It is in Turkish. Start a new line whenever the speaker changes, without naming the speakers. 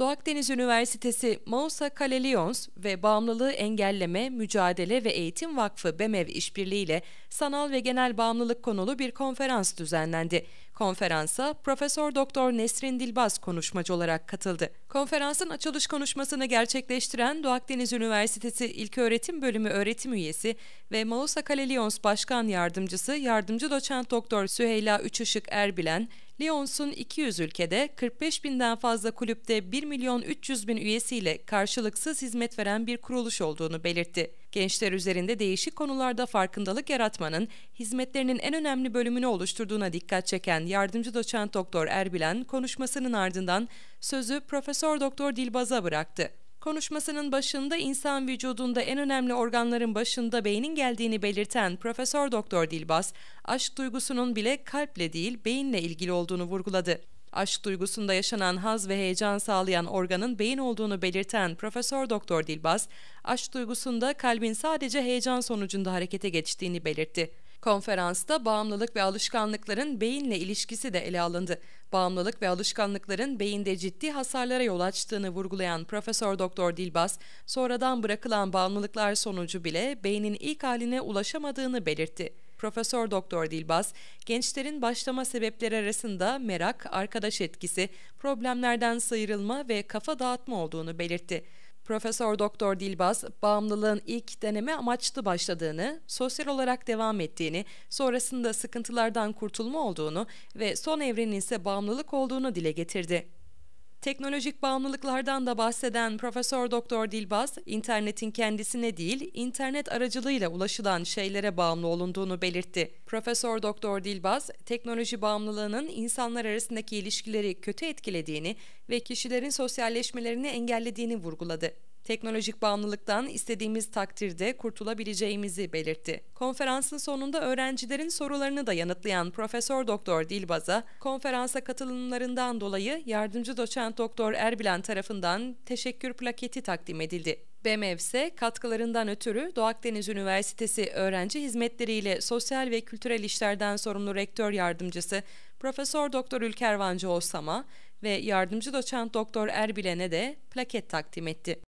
Doğu Akdeniz Üniversitesi Mausa Kale Lions ve Bağımlılığı Engelleme, Mücadele ve Eğitim Vakfı BEMEV işbirliğiyle sanal ve genel bağımlılık konulu bir konferans düzenlendi. Konferansa Profesör Doktor Nesrin Dilbaz konuşmacı olarak katıldı. Konferansın açılış konuşmasını gerçekleştiren Doğu Akdeniz Üniversitesi İlköğretim Bölümü öğretim üyesi ve Mausa Kale Lions Başkan Yardımcısı Yardımcı Doçent Doktor Süheyla Üçışık Erbilen, Lions'un 200 ülkede 45 binden fazla kulüpte 1 milyon 300 bin üyesiyle karşılıksız hizmet veren bir kuruluş olduğunu belirtti. Gençler üzerinde değişik konularda farkındalık yaratmanın hizmetlerinin en önemli bölümünü oluşturduğuna dikkat çeken yardımcı doçent doktor Erbilen konuşmasının ardından sözü Profesör Doktor Dilbaz'a bıraktı. Konuşmasının başında insan vücudunda en önemli organların başında beynin geldiğini belirten Profesör Doktor Dilbaz, aşk duygusunun bile kalple değil beyinle ilgili olduğunu vurguladı. Aşk duygusunda yaşanan haz ve heyecan sağlayan organın beyin olduğunu belirten Profesör Doktor Dilbaz, aşk duygusunda kalbin sadece heyecan sonucunda harekete geçtiğini belirtti. Konferansta bağımlılık ve alışkanlıkların beyinle ilişkisi de ele alındı. Bağımlılık ve alışkanlıkların beyinde ciddi hasarlara yol açtığını vurgulayan Profesör Doktor Dilbaz, sonradan bırakılan bağımlılıklar sonucu bile beynin ilk haline ulaşamadığını belirtti. Profesör Doktor Dilbaz, gençlerin başlama sebepleri arasında merak, arkadaş etkisi, problemlerden sıyrılma ve kafa dağıtma olduğunu belirtti. Profesör Doktor Dilbaz, bağımlılığın ilk deneme amaçlı başladığını, sosyal olarak devam ettiğini, sonrasında sıkıntılardan kurtulma olduğunu ve son evrenin ise bağımlılık olduğunu dile getirdi. Teknolojik bağımlılıklardan da bahseden Profesör Doktor Dilbaz, internetin kendisine değil, internet aracılığıyla ulaşılan şeylere bağımlı olunduğunu belirtti. Profesör Doktor Dilbaz, teknoloji bağımlılığının insanlar arasındaki ilişkileri kötü etkilediğini ve kişilerin sosyalleşmelerini engellediğini vurguladı teknolojik bağımlılıktan istediğimiz takdirde kurtulabileceğimizi belirtti. Konferansın sonunda öğrencilerin sorularını da yanıtlayan Profesör Doktor Dilbaz'a konferansa katılımlarından dolayı yardımcı doçent Doktor Erbilen tarafından teşekkür plaketi takdim edildi. BEMEV ise katkılarından ötürü Doğu Akdeniz Üniversitesi öğrenci hizmetleriyle sosyal ve kültürel işlerden sorumlu rektör yardımcısı Profesör Doktor Ülker Vancı Osama ve yardımcı doçent Doktor Erbilen'e de plaket takdim etti.